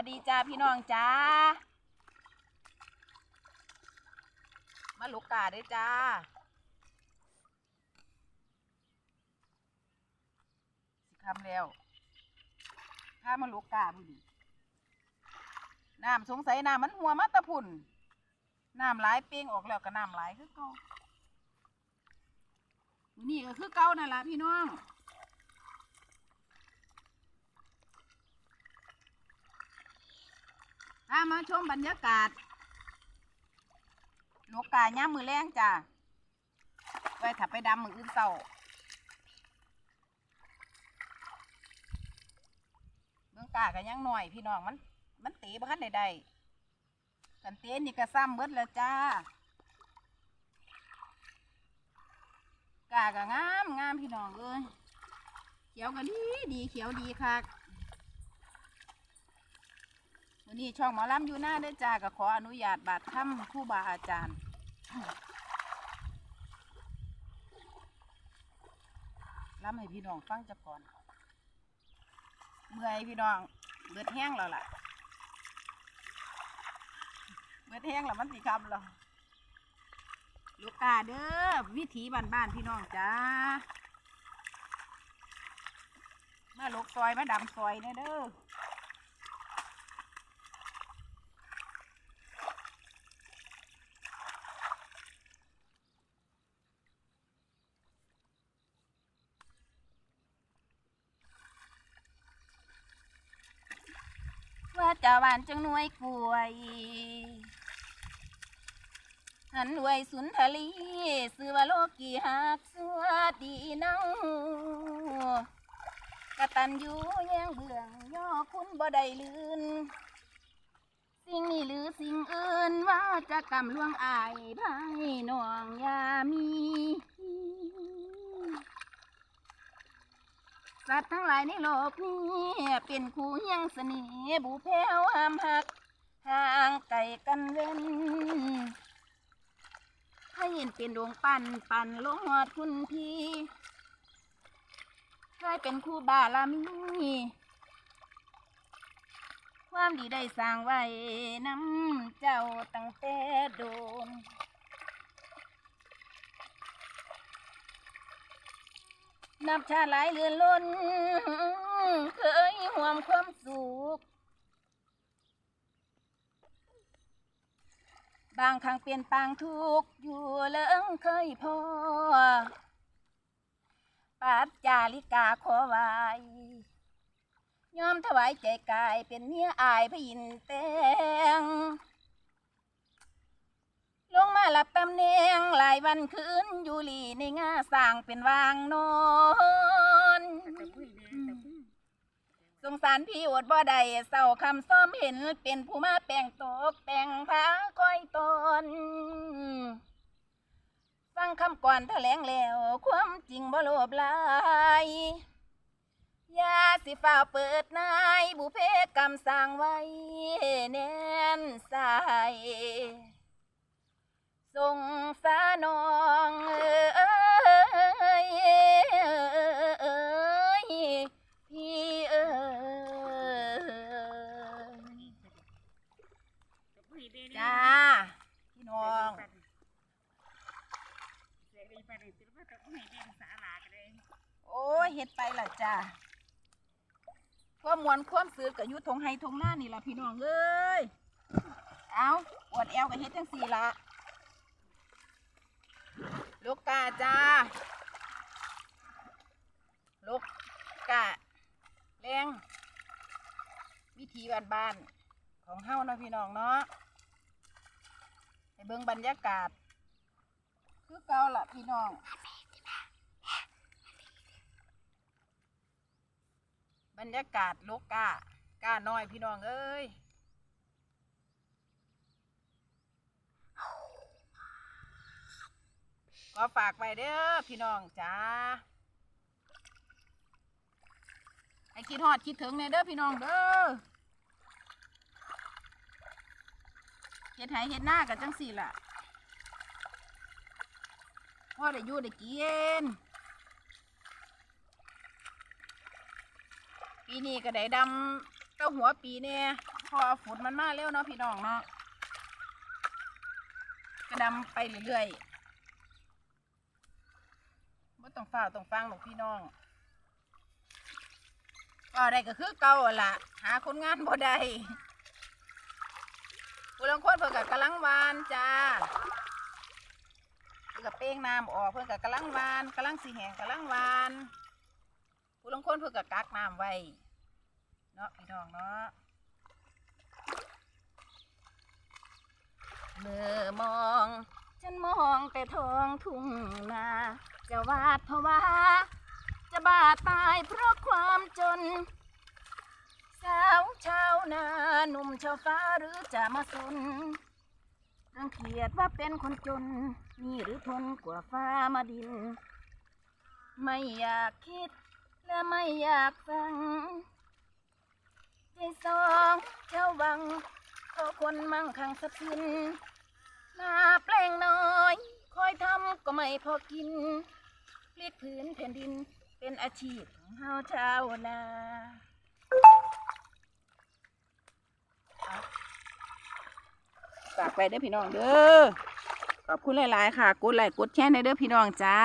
วัสดีจ้าพี่น้องจ้า มาลูกกาด้วยจ้า สิคำแล้วถ้ามาลูกกาบุญน้ำสงสัยน้ำมันหัวมาตะพุ่น น้ำไหลายเป้งออกแล้วก็น้ำไหลายคือเก่ามือนี่ก็คือเก่านั่นละพี่น้อง พามาชมบรรยากาศนกกาย่ามมือแรงจ้ะไว้ถับไปดำมืออื่นเศร้าเบื้องกากันยังหน่อยพี่น้องมัน มันตีบ้านใดๆกันเต้นนี่ก็ซ้ำเบิดแล้วจ้ากาก็งามงามพี่น้องเอ้ยเขียวก็ดีดีเขียวดีคัก วันนี้ช่องหมอลำอยู่หน้าได้จ้าก็ขออนุญาตบาดถ้ำคู่บาอาจารย์ล้ำให้พี่น้องฟังจะก่อนเมื่อยพี่น้องเบิดแห้งแล้วล่ะเบิดแห้งแล้วมันสิคำแล้วลูกกาเด้อวิถีบ้านๆพี่น้องจ้ามาลูกซอยมาดำซอยเนี่ยเด้อ ว่าเจ้าบ้านจังหน่วยกล้วยหันหวยสุนทรีซื้อว่าโลกีหักสวดีน้องกตันอยู่แย่งเบื้องย่อคุณบ่ได้ลืน สิ่งนี้หรือสิ่งอื่นว่าจะกำลวงอายภายน้องยามี สัตว์ทั้งหลายในโลกนี้เป็นคู่เฮียังเสน่ห์บูแพ้วหามหักห่างไกลกันเว้นถ้าเห็นเป็นดวงปั่นปั่นลงหอดคุณพี่เคยเป็นคู่บารมีความดีได้สร้างไว้น้ำเจ้าตั้งแต่โดน นับชาหลายเรือนล้น เคยห่วมความสุข บางครั้งเปลี่ยนปางทุกอยู่เลิงเคยพอ ปัดจาริกาขอไว้ยอมถวายใจกายเป็นเมียออายพระอินทร์แตง ลงมาหลับตำแหน่งหลายวันคืนอยู่หลีในงาสร้างเป็นวางนอนสงสารพี่อดบ่ได้เศร้าคำซ้อมเห็นเป็นผู้มาแปลงตกแต่งพาก้อยตนฟังคำก่อนแถลงแล้ว ความจริงบ่โลบหลายอยาสิฝ่าเปิดนายบุเพกรรมสร้างไว้แน่นสาย สงสารน้องเอ้ยเอ้ยพี่เอ้ยจ้าพี่น้องโอ้ยเฮ็ดไปล่ะจ้าความมวนความซื้อกับยุทงไฮทงหน้านี่ล่ะพี่น้องเอ้ยเอาอวดแอวกับเฮ็ดจังสี่ละ ลูกกาจ้า ลูกกาแรงวิธีบ้านๆของเฮานะพี่น้องเนาะให้เบิ่งบรรยากาศ คือเก่าล่ะพี่น้องบรรยากาศลูกกากาน้อยพี่น้องเอ้ย ก็ฝากไปเด้อพี่น้องจ้าให้คิดฮอดคิดถึงเนี่ยเด้อพี่น้องเด้อเฮ็ดไห้เฮ็ดหน้ากันจังสี่ล่ะพ่อได้อยู่ได้กินปีนี้ก็ได้ดำเต้าหัวปีเนี่ยพอฝนมันมาเร็วเนาะพี่น้องเนาะกระดำไปเรื่อยๆ ไม่ต้องฝ้าต้องฟังหรอกพี่น้องก็ได้ก็คือเก่าหั่นล่ะหาคนงานบ่ได้ผู้ลางคนเพิ่นกับกำลังวานจ้าเพิ่นกับเป้งน้ำออกเพิ่นกับกำลังวานกำลังสีแหงกำลังวานผู้ลางคนเพิ่นกับกักน้ำไว้เนาะพี่น้องเนาะเมื่อมอ ฉันมองแต่ท้องทุ่งนาจะวาดภาวะจะบาดตายเพราะความจน สาวชาวนาหนุ่มชาวฟ้าหรือจะมาสนรังเกียจว่าเป็นคนจนนี่หรือทนกว่าฟ้ามาดิน ไม่อยากคิดและไม่อยากฟังใจสองเจ้าวังเพราะคนมั่งคั่งทรัพย์สิน นาแปลงน้อย คอยทำก็ไม่พอกินพลิกพื้นแผ่นดินเป็นอาชีพของเฮาชาวนาฝากไปเด้อพี่น้องเด้อขอบคุณหลาย ๆ ค่ะ กดไลค์กดแชร์ในเด้อพี่น้องจ้า